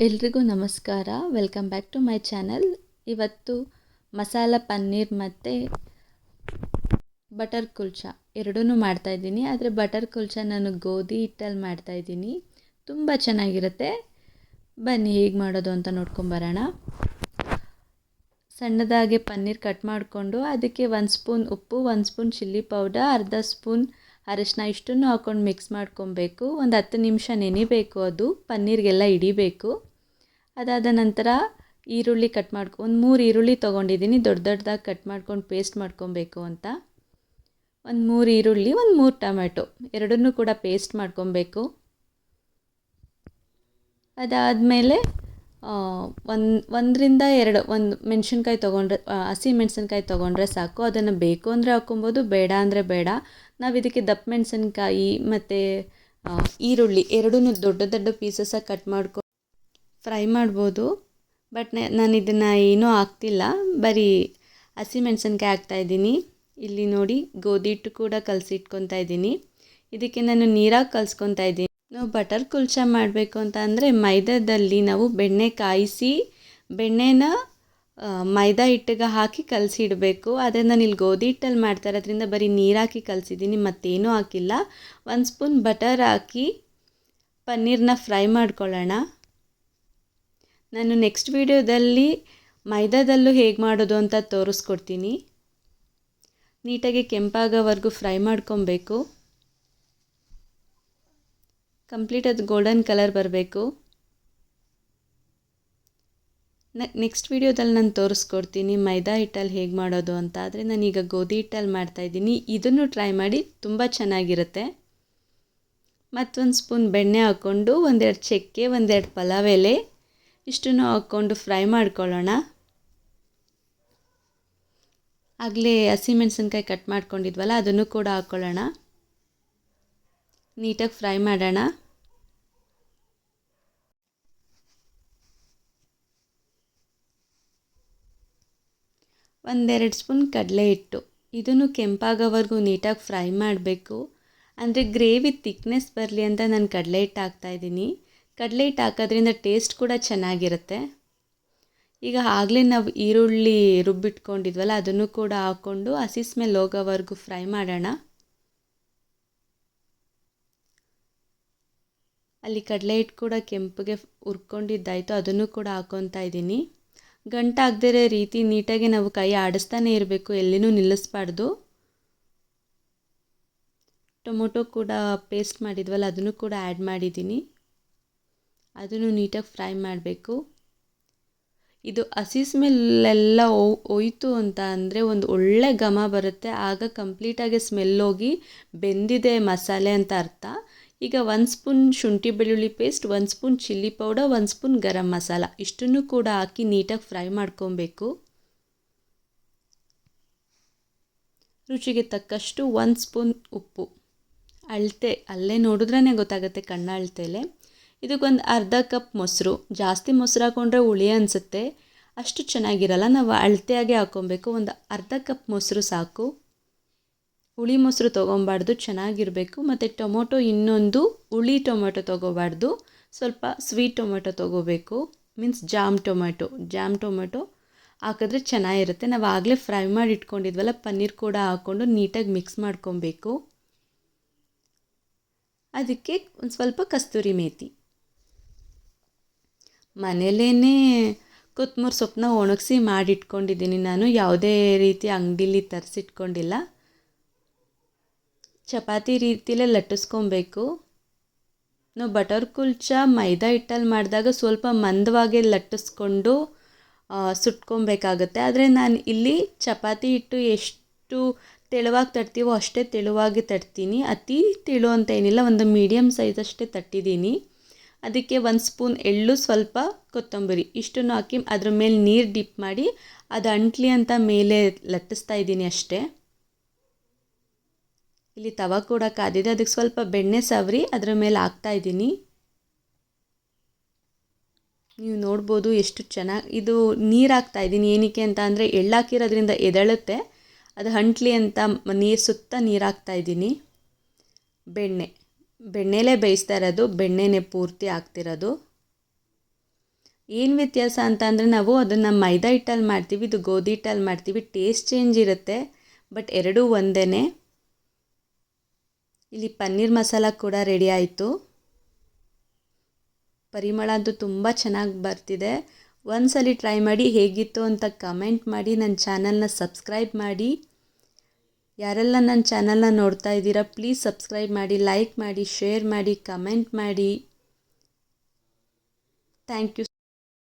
ಎಲ್ರಿಗೂ ನಮಸ್ಕಾರ. Welcome back to my channel ಇವತ್ತು ಮಸಾಲ ಪನ್ನೀರ್ ಮತ್ತು ಬಟರ್ ಕುಲ್ಚಾ ಎರಡೂ ಮಾಡ್ತಾಯಿದ್ದೀನಿ ಆದರೆ ಬಟರ್ ಕುಲ್ಚಾ ನಾನು ಗೋಧಿ ಹಿಟ್ಟಲ್ಲಿ ಮಾಡ್ತಾಯಿದ್ದೀನಿ ತುಂಬ ಚೆನ್ನಾಗಿರುತ್ತೆ. ಬನ್ನಿ ಹೇಗೆ ಮಾಡೋದು ಅಂತ ನೋಡ್ಕೊಂಬರೋಣ ಸಣ್ಣದಾಗಿ ಪನ್ನೀರ್ ಕಟ್ ಮಾಡಿಕೊಂಡು ಅದಕ್ಕೆ ಒಂದು ಸ್ಪೂನ್ ಉಪ್ಪು, ಒಂದು ಸ್ಪೂನ್ ಚಿಲ್ಲಿ ಪೌಡರ್, ಅರ್ಧ ಸ್ಪೂನ್ ಅರಿಶಿನ ಇಷ್ಟನ್ನು ಹಾಕ್ಕೊಂಡು ಮಿಕ್ಸ್ ಮಾಡ್ಕೊಬೇಕು. ಒಂದು ಹತ್ತು ನಿಮಿಷ ನೆನಿಬೇಕು ಅದು. ಪನ್ನೀರಿಗೆಲ್ಲ ಹಿಡಿಬೇಕು. ಅದಾದ ನಂತರ ಈರುಳ್ಳಿ ಕಟ್ ಮಾಡ್ಕೊ, ಒಂದು ಮೂರು ಈರುಳ್ಳಿ ತೊಗೊಂಡಿದ್ದೀನಿ. ದೊಡ್ಡ ದೊಡ್ಡದಾಗಿ ಕಟ್ ಮಾಡ್ಕೊಂಡು ಪೇಸ್ಟ್ ಮಾಡ್ಕೊಬೇಕು ಅಂತ. ಒಂದು ಮೂರು ಈರುಳ್ಳಿ, ಒಂದು ಮೂರು ಟೊಮೆಟೊ ಎರಡನ್ನೂ ಕೂಡ ಪೇಸ್ಟ್ ಮಾಡ್ಕೊಬೇಕು. ಅದಾದಮೇಲೆ ಒಂದು, ಒಂದರಿಂದ ಎರಡು, ಒಂದು ಮೆಣಸಿನ್ಕಾಯಿ ತೊಗೊಂಡ್ರೆ ಹಸಿ ಮೆಣಸಿನ್ಕಾಯಿ ತೊಗೊಂಡ್ರೆ ಸಾಕು, ಅದನ್ನು ಬೇಕು ಅಂದರೆ ಹಾಕ್ಕೊಬೋದು, ಬೇಡ ಅಂದರೆ ಬೇಡ. ನಾವು ಇದಕ್ಕೆ ದಪ್ಪ ಮೆಣಸಿನ್ಕಾಯಿ ಮತ್ತು ಈರುಳ್ಳಿ ಎರಡೂ ದೊಡ್ಡ ದೊಡ್ಡ ಪೀಸಸ್ಸಾಗಿ ಕಟ್ ಮಾಡ್ಕೊ, ಫ್ರೈ ಮಾಡ್ಬೋದು. ಬಟ್ ನಾನು ಇದನ್ನು ಏನೂ ಹಾಕ್ತಿಲ್ಲ. ಬರೀ ಹಸಿ ಮೆಣಸಿನ್ಕಾಯಿ ಹಾಕ್ತಾಯಿದ್ದೀನಿ ಇಲ್ಲಿ ನೋಡಿ ಗೋಧಿ ಹಿಟ್ಟು ಕೂಡ ಕಲಸಿಟ್ಕೊತಾ ಇದ್ದೀನಿ. ಇದಕ್ಕೆ ನಾನು ನೀರಾಗಿ ಕಲಿಸ್ಕೊತಾ ಇದ್ದೀನಿ. ನಾವು ಬಟರ್ ಕುಲ್ಚಾ ಮಾಡಬೇಕು ಅಂತ ಅಂದರೆ ಮೈದಾದಲ್ಲಿ ನಾವು ಬೆಣ್ಣೆ ಕಾಯಿಸಿ, ಬೆಣ್ಣೆನ ಮೈದಾ ಹಿಟ್ಟಿಗೆ ಹಾಕಿ ಕಲಸಿಡಬೇಕು. ಆದರೆ ನಾನು ಇಲ್ಲಿ ಗೋಧಿ ಹಿಟ್ಟಲ್ಲಿ ಮಾಡ್ತಾ ಅದರಿಂದ ಬರೀ ನೀರು ಹಾಕಿ ಕಲಸಿದ್ದೀನಿ, ಮತ್ತೇನೂ ಹಾಕಿಲ್ಲ. ಒಂದು ಸ್ಪೂನ್ ಬಟರ್ ಹಾಕಿ ಪನ್ನೀರನ್ನ ಫ್ರೈ ಮಾಡ್ಕೊಳ್ಳೋಣ. ನಾನು ನೆಕ್ಸ್ಟ್ ವೀಡಿಯೋದಲ್ಲಿ ಮೈದಾದಲ್ಲೂ ಹೇಗೆ ಮಾಡೋದು ಅಂತ ತೋರಿಸ್ಕೊಡ್ತೀನಿ. ನೀಟಾಗಿ ಕೆಂಪಾಗೋವರೆಗೂ ಫ್ರೈ ಮಾಡ್ಕೊಬೇಕು. ಕಂಪ್ಲೀಟ್ ಅದು ಗೋಲ್ಡನ್ ಕಲರ್ ಬರಬೇಕು. ನೆಕ್ಸ್ಟ್ ವೀಡಿಯೋದಲ್ಲಿ ನಾನು ತೋರಿಸ್ಕೊಡ್ತೀನಿ ಮೈದಾ ಹಿಟ್ಟಲ್ಲಿ ಹೇಗೆ ಮಾಡೋದು ಅಂತ ಆದರೆ ನಾನೀಗ ಗೋಧಿ ಹಿಟ್ಟಲ್ಲಿ ಮಾಡ್ತಾಯಿದ್ದೀನಿ ಇದನ್ನು ಟ್ರೈ ಮಾಡಿ ತುಂಬ ಚೆನ್ನಾಗಿರುತ್ತೆ. ಮತ್ತೊಂದು ಸ್ಪೂನ್ ಬೆಣ್ಣೆ ಹಾಕ್ಕೊಂಡು ಒಂದೆರಡು ಚಕ್ಕೆ, ಒಂದೆರಡು ಪಲಾವ್ ಎಲೆ ಇಷ್ಟನ್ನು ಹಾಕ್ಕೊಂಡು ಫ್ರೈ ಮಾಡ್ಕೊಳ್ಳೋಣ. ಆಗಲೇ ಹಸಿಮೆಣಸಿನ್ಕಾಯಿ ಕಟ್ ಮಾಡ್ಕೊಂಡಿದ್ವಲ್ಲ ಅದನ್ನು ಕೂಡ ಹಾಕ್ಕೊಳ್ಳೋಣ. ನೀಟಾಗಿ ಫ್ರೈ ಮಾಡೋಣ. ಒಂದೆರಡು ಸ್ಪೂನ್ ಕಡಲೆ ಹಿಟ್ಟು. ಇದನ್ನು ಕೆಂಪಾಗೋವರೆಗೂ ನೀಟಾಗಿ ಫ್ರೈ ಮಾಡಬೇಕು. ಅಂದರೆ ಗ್ರೇವಿ ತಿಕ್ನೆಸ್ ಬರಲಿ ಅಂತ ನಾನು ಕಡಲೆ ಹಿಟ್ಟು ಹಾಕ್ತಾಯಿದ್ದೀನಿ ಕಡಲೆ ಹಿಟ್ಟು ಹಾಕೋದ್ರಿಂದ ಟೇಸ್ಟ್ ಕೂಡ ಚೆನ್ನಾಗಿರುತ್ತೆ. ಈಗ ಆಗಲೇ ನಾವು ಈರುಳ್ಳಿ ರುಬ್ಬಿಟ್ಕೊಂಡಿದ್ವಲ್ಲ, ಅದನ್ನು ಕೂಡ ಹಾಕ್ಕೊಂಡು ಹಸಿ ಸ್ಮೆಲ್ ಹೋಗೋವರೆಗೂ ಫ್ರೈ ಮಾಡೋಣ. ಅಲ್ಲಿ ಕಡಲೆ ಹಿಟ್ಟು ಕೂಡ ಕೆಂಪಗೆ ಹುರ್ಕೊಂಡಿದ್ದಾಯಿತು, ಅದನ್ನು ಕೂಡ ಹಾಕ್ಕೊತಾ ಇದ್ದೀನಿ. ಗಂಟಾಗದಿರೋ ರೀತಿ ನೀಟಾಗಿ ನಾವು ಕೈ ಆಡಿಸ್ತಾನೆ ಇರಬೇಕು, ಎಲ್ಲಿನೂ ನಿಲ್ಲಿಸ್ಬಾರ್ದು. ಟೊಮೊಟೊ ಕೂಡ ಪೇಸ್ಟ್ ಮಾಡಿದ್ವಲ್ಲ, ಅದನ್ನು ಕೂಡ ಆ್ಯಡ್ ಮಾಡಿದ್ದೀನಿ. ಅದನ್ನು ನೀಟಾಗಿ ಫ್ರೈ ಮಾಡಬೇಕು. ಇದು ಹಸಿ ಸ್ಮೆಲ್ಲೆಲ್ಲ ಹೋಯ್ತು ಅಂತ ಅಂದರೆ ಒಂದು ಒಳ್ಳೆ ಘಮ ಬರುತ್ತೆ. ಆಗ ಕಂಪ್ಲೀಟಾಗಿ ಸ್ಮೆಲ್ ಹೋಗಿ ಬೆಂದಿದೆ ಮಸಾಲೆ ಅಂತ ಅರ್ಥ. ಈಗ ಒಂದು ಸ್ಪೂನ್ ಶುಂಠಿ ಬೆಳ್ಳುಳ್ಳಿ ಪೇಸ್ಟ್ ಒಂದು ಸ್ಪೂನ್ ಚಿಲ್ಲಿ ಪೌಡರ್ ಒಂದು ಸ್ಪೂನ್ ಗರಂ ಮಸಾಲ. ಇಷ್ಟನ್ನು ಕೂಡ ಹಾಕಿ ನೀಟಾಗಿ ಫ್ರೈ ಮಾಡ್ಕೊಬೇಕು. ರುಚಿಗೆ ತಕ್ಕಷ್ಟು ಒಂದು ಸ್ಪೂನ್ ಉಪ್ಪು. ಅಳತೆ, ಅಲ್ಲೇ ನೋಡಿದ್ರೇ ಗೊತ್ತಾಗುತ್ತೆ ಕಣ್ಣ ಅಳತೆಲೆ. ಇದಕ್ಕೊಂದು ಅರ್ಧ ಕಪ್ ಮೊಸರು. ಜಾಸ್ತಿ ಮೊಸರು ಹಾಕೊಂಡ್ರೆ ಹುಳಿ ಅನಿಸುತ್ತೆ. ಅಷ್ಟು ಚೆನ್ನಾಗಿರಲ್ಲ. ನಾವು ಅಳತೆಯಾಗೆ ಹಾಕ್ಕೊಬೇಕು ಒಂದು ಅರ್ಧ ಕಪ್ ಮೊಸರು ಸಾಕು. ಹುಳಿ ಮೊಸರು ತೊಗೊಬಾರ್ದು, ಚೆನ್ನಾಗಿರಬೇಕು. ಮತ್ತು ಟೊಮೊಟೊ ಇನ್ನೊಂದು ಹುಳಿ ಟೊಮೊಟೊ ತೊಗೋಬಾರ್ದು. ಸ್ವಲ್ಪ ಸ್ವೀಟ್ ಟೊಮೊಟೊ ತೊಗೋಬೇಕು. Means jam tomato. Jam tomato ಹಾಕಿದ್ರೆ ಚೆನ್ನಾಗಿರುತ್ತೆ. ನಾವು ಆಗಲೇ ಫ್ರೈ ಮಾಡಿ ಇಟ್ಕೊಂಡಿದ್ವಲ್ಲ, ಪನ್ನೀರ್ ಕೂಡ ಹಾಕ್ಕೊಂಡು ನೀಟಾಗಿ ಮಿಕ್ಸ್ ಮಾಡ್ಕೊಬೇಕು. ಅದಕ್ಕೆ ಒಂದು ಸ್ವಲ್ಪ ಕಸ್ತೂರಿ ಮೇಥಿ ಮನೇಲೇ ಕೊತ್ತಂಬರಿ ಸೊಪ್ಪನ್ನ ಒಣಗಿಸಿ ಮಾಡಿಟ್ಕೊಂಡಿದ್ದೀನಿ ನಾನು. ಯಾವುದೇ ರೀತಿ ಅಂಗಡೀಲಿ ತರಿಸಿಟ್ಕೊಂಡಿಲ್ಲ. ಚಪಾತಿ ರೀತಿಲೇ ಲಟ್ಟಿಸ್ಕೊಬೇಕು. ನಾವು ಬಟರ್ ಕುಲ್ಚಾ ಮೈದಾ ಹಿಟ್ಟಲ್ಲಿ ಮಾಡಿದಾಗ ಸ್ವಲ್ಪ ಮಂದವಾಗಿ ಲಟ್ಟಿಸ್ಕೊಂಡು ಸುಟ್ಕೊಬೇಕಾಗತ್ತೆ. ಆದರೆ ನಾನು ಇಲ್ಲಿ ಚಪಾತಿ ಹಿಟ್ಟು ಎಷ್ಟು ತೆಳುವಾಗಿ ತಟ್ತೀವೋ ಅಷ್ಟೇ ತೆಳುವಾಗಿ ತಟ್ತೀನಿ. ಅತಿ ತೆಳು ಅಂತ ಏನಿಲ್ಲ, ಒಂದು ಮೀಡಿಯಮ್ ಸೈಜ್ ಅಷ್ಟೇ ತಟ್ಟಿದ್ದೀನಿ. ಅದಕ್ಕೆ ಒಂದು ಸ್ಪೂನ್ ಎಳ್ಳು, ಸ್ವಲ್ಪ ಕೊತ್ತಂಬರಿ ಇಷ್ಟನ್ನು ಹಾಕಿ ಅದ್ರ ಮೇಲೆ ನೀರು ಡಿಪ್ ಮಾಡಿ ಅದು ಅಂಟ್ಲಿ ಅಂತ ಮೇಲೆ ಲಟ್ಟಿಸ್ತಾ ಇದ್ದೀನಿ ಅಷ್ಟೇ. ಇಲ್ಲಿ ತವ ಕೂಡ ಕಾದಿದೆ ಅದಕ್ಕೆ ಸ್ವಲ್ಪ ಬೆಣ್ಣೆ ಸವರಿ ಅದರ ಮೇಲೆ ಹಾಕ್ತಾ ಇದ್ದೀನಿ. ನೀವು ನೋಡ್ಬೋದು ಎಷ್ಟು ಚೆನ್ನಾಗಿ ಇದು ನೀರು ಹಾಕ್ತಾ ಇದ್ದೀನಿ. ಏನಕ್ಕೆ ಅಂತ ಅಂದರೆ ಎಳ್ಳಾಕಿರೋದ್ರಿಂದ ಎದಳುತ್ತೆ. ಅದು ಹಂಟ್ಲಿ ಅಂತ ನೀರು ಸುತ್ತ ನೀರು ಹಾಕ್ತಾಯಿದ್ದೀನಿ ಬೆಣ್ಣೆ, ಬೆಣ್ಣೆಲೇ ಬೇಯಿಸ್ತಾ ಇರೋದು. ಬೆಣ್ಣೆನೇ ಪೂರ್ತಿ ಹಾಕ್ತಿರೋದು. ಏನು ವ್ಯತ್ಯಾಸ ಅಂತ ಅಂದರೆ ನಾವು ಅದನ್ನು ಮೈದಾ ಹಿಟ್ಟಲ್ಲಿ ಮಾಡ್ತೀವಿ, ಇದು ಗೋಧಿ ಹಿಟ್ಟಲ್ಲಿ ಮಾಡ್ತೀವಿ. ಟೇಸ್ಟ್ ಚೇಂಜ್ ಇರುತ್ತೆ, ಬಟ್ ಎರಡೂ ಒಂದೇ ಇಲ್ಲಿ ಪನ್ನೀರ್ ಮಸಾಲ ಕೂಡ ರೆಡಿ ಆಯಿತು. ಪರಿಮಳ ಅಂತೂ ತುಂಬ ಚೆನ್ನಾಗಿ ಬರ್ತಿದೆ. ಒಂದ್ಸಲಿ ಟ್ರೈ ಮಾಡಿ ಹೇಗಿತ್ತು ಅಂತ ಕಮೆಂಟ್ ಮಾಡಿ ನನ್ನ ಚಾನಲ್ನ ಸಬ್ಸ್ಕ್ರೈಬ್ ಮಾಡಿ. ಯಾರೆಲ್ಲ ನನ್ನ ಚಾನಲ್ನ ನೋಡ್ತಾ ಇದ್ದೀರಾ ಪ್ಲೀಸ್ ಸಬ್ಸ್ಕ್ರೈಬ್ ಮಾಡಿ ಲೈಕ್ ಮಾಡಿ ಶೇರ್ ಮಾಡಿ ಕಮೆಂಟ್ ಮಾಡಿ. Thank you